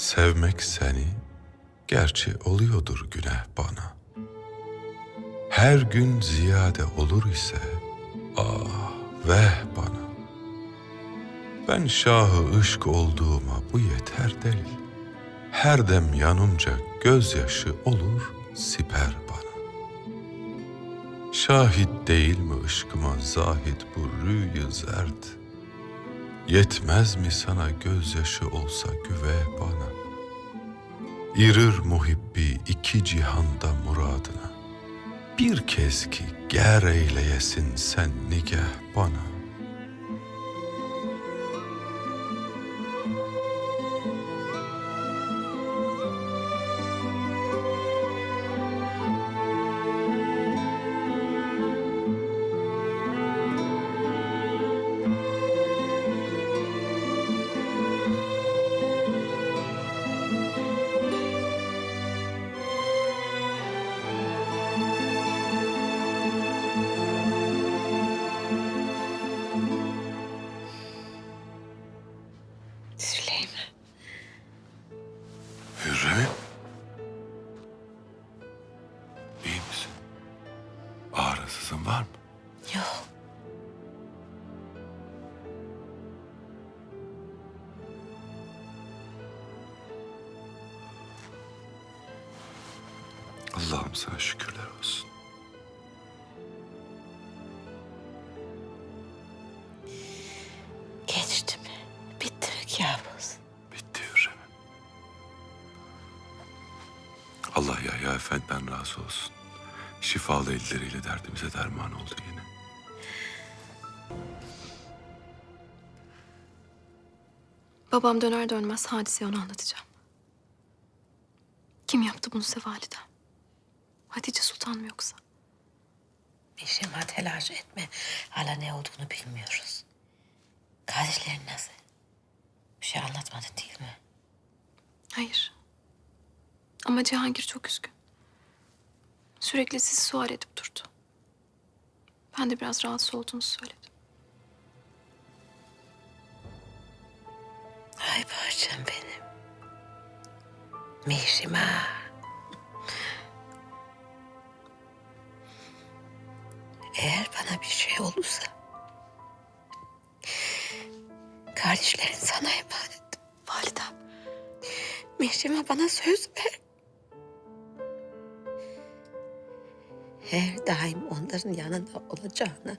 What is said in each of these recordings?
Sevmek seni, gerçi oluyordur günah bana. Her gün ziyade olur ise, ah veh bana. Ben şahı ışk olduğuma bu yeter değil. Her dem yanımca gözyaşı olur siper bana. Şahit değil mi ışkıma zahit bu rüyü zert? Yetmez mi sana gözyaşı olsa güve bana? İrir muhibbi iki cihanda muradına. Bir kez ki ger eyleyesin sen nigah bana. Süleyman. Hürrem. İyi misin? Ağrısızın var mı? Yok. Allah'ım sana şükürler olsun. Allah Yahya Efendi'den razı olsun. Şifalı elleriyle derdimize derman oldu yine. Babam döner dönmez hadiseyi ona anlatacağım. Kim yaptı bunu size validem? Hatice Sultan mı yoksa? Neşema telaş etme. Hala ne olduğunu bilmiyoruz. Kardeşlerin nasıl? Bir şey anlatmadı değil mi? Hayır. Ama Cihangir çok üzgün. Sürekli sizi sual edip durdu. Ben de biraz rahatsız olduğunu söyledim. Ay parçam benim. Mişima. Eğer bana bir şey olursa... Kardeşlerin sana emanet. Validem. Mişima bana söz ver. Her daim onların yanında olacağına...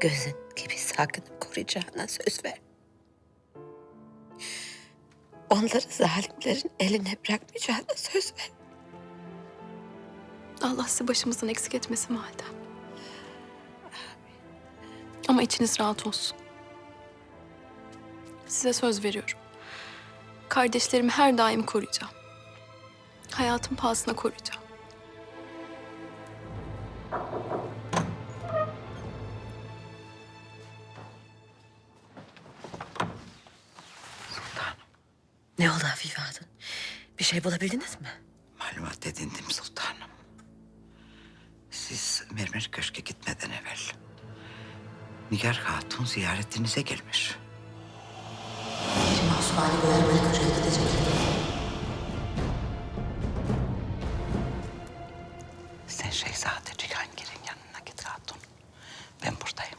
Gözün gibi sakınıp koruyacağına söz ver. Onları zalimlerin eline bırakmayacağına söz ver. Allah sizi başımızdan eksik etmesin validem. Ama içiniz rahat olsun. Size söz veriyorum. Kardeşlerimi her daim koruyacağım. Hayatım pahasına koruyacağım. Ne oldu Afife Hatun? Bir şey bulabildiniz mi? Malumat edindim sultanım. Siz Mermer Köşk'e gitmeden evvel... Nigar Hatun ziyaretinize gelmiş. Şimdi Osmanlı böyle böyle köşeye Sen Şehzade Cihangir'in yanına git Hatun. Ben buradayım.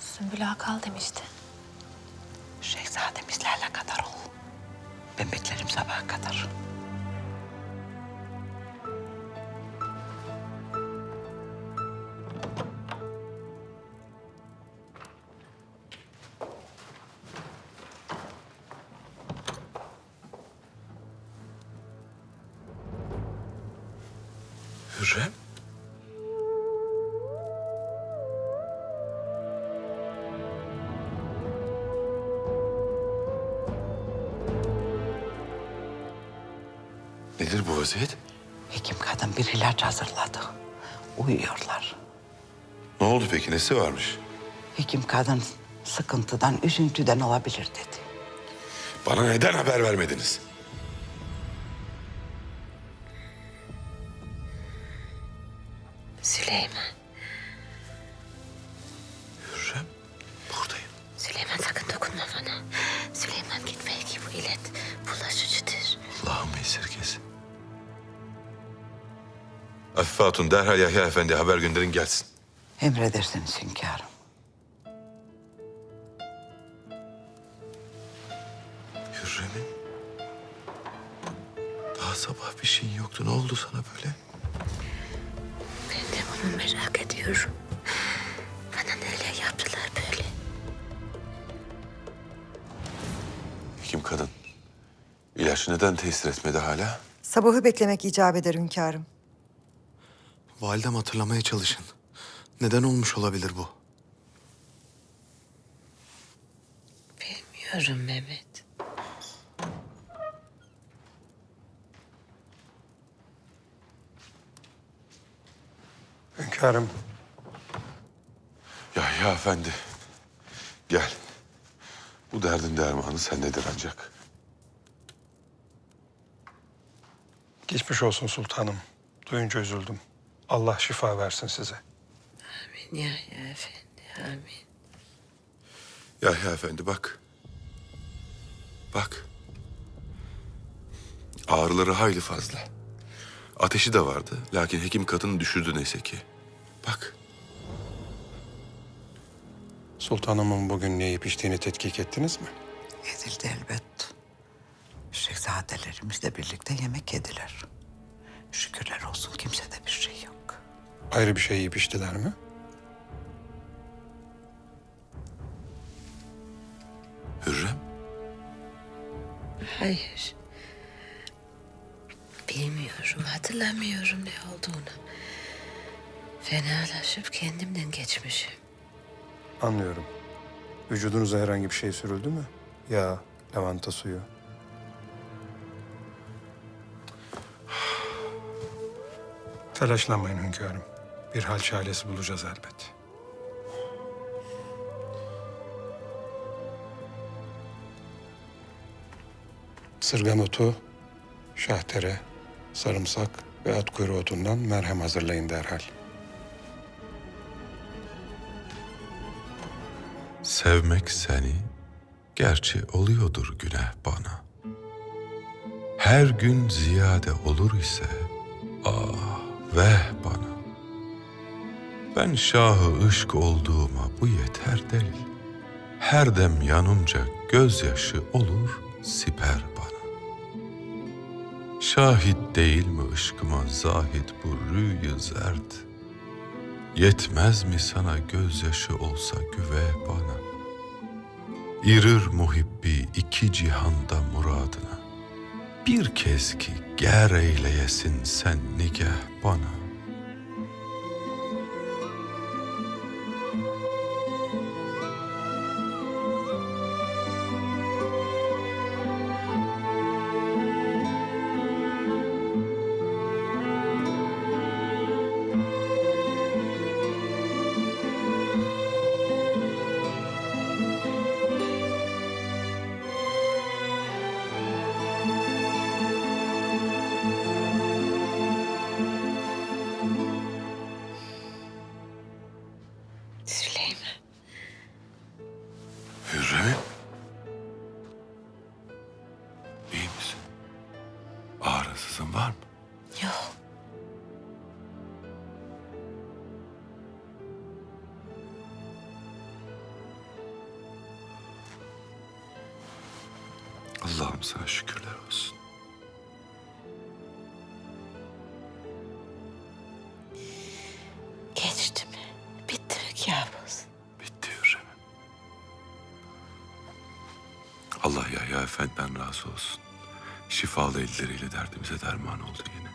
Sümbül Ağa kal demişti. Şehzademizle alakadar ol. Ben beklerim sabaha kadar. Hürrem? Nedir bu vaziyet? Hekim kadın bir ilaç hazırladı. Uyuyorlar. Ne oldu peki? Nesi varmış? Hekim kadın sıkıntıdan, üzüntüden olabilir dedi. Bana neden haber vermediniz? Süleyman. Hürrem buradayım. Süleyman sakın dokunma bana. Süleyman git belki bu ilet bulaşıcıdır. Allah'ım esirgesin. Afife Hatun derhal Yahya Efendi haber gönderin gelsin. Emredersiniz hünkârım. Hürrem'im. Daha sabah bir şeyin yoktu. Ne oldu sana böyle? Onu merak ediyorum. Bana neler yaptılar böyle? Kim kadın? İlaç neden tesir etmedi hala? Sabahı beklemek icap eder hünkârım. Validem hatırlamaya çalışın. Neden olmuş olabilir bu? Bilmiyorum Mehmet. Hünkârım, Yahya Efendi. Gel. Bu derdin dermanı sendedir ancak. geçmiş olsun sultanım. Duyunca üzüldüm. Allah şifa versin size. Amin Yahya Efendi, amin. Yahya Efendi bak. Bak. Ağrıları hayli fazla. Ateşi de vardı. Lakin hekim kadını düşürdü neyse ki. Bak. Sultanımın bugün ne yiyip içtiğini tetkik ettiniz mi? Edildi elbet. Şehzadelerimizle birlikte yemek yediler. Şükürler olsun kimsede bir şey yok. Ayrı bir şey yiyip içtiler mi? Hürrem. Hayır. Bilmiyorum, hatırlamıyorum ne olduğunu. Fenalaşıp kendimden geçmişim. Anlıyorum. Vücudunuza herhangi bir şey sürüldü mü? Yağ, lavanta suyu. Telaşlanmayın hünkârım. Bir hal çaresi bulacağız elbet. Sırgan otu, şahtere, sarımsak ve at kuyruğu otundan merhem hazırlayın derhal. Sevmek seni, gerçi oluyordur günah bana. Her gün ziyade olur ise, ah veh bana. Ben şahı ışk olduğuma bu yeter değil. Her dem yanımca gözyaşı olur siper. Şahit değil mi ışkıma zahit bu rüyü zert? Yetmez mi sana gözyaşı olsa güve bana? İrir muhibbi iki cihanda muradına. Bir kez ki ger eyleyesin sen nigah bana. Allah'ım sana şükürler olsun. Geçti mi? Bitti mi kabus? Bitti Hürrem'im. Allah Yahya Efendi'den razı olsun. Şifalı elleriyle derdimize derman oldu yine.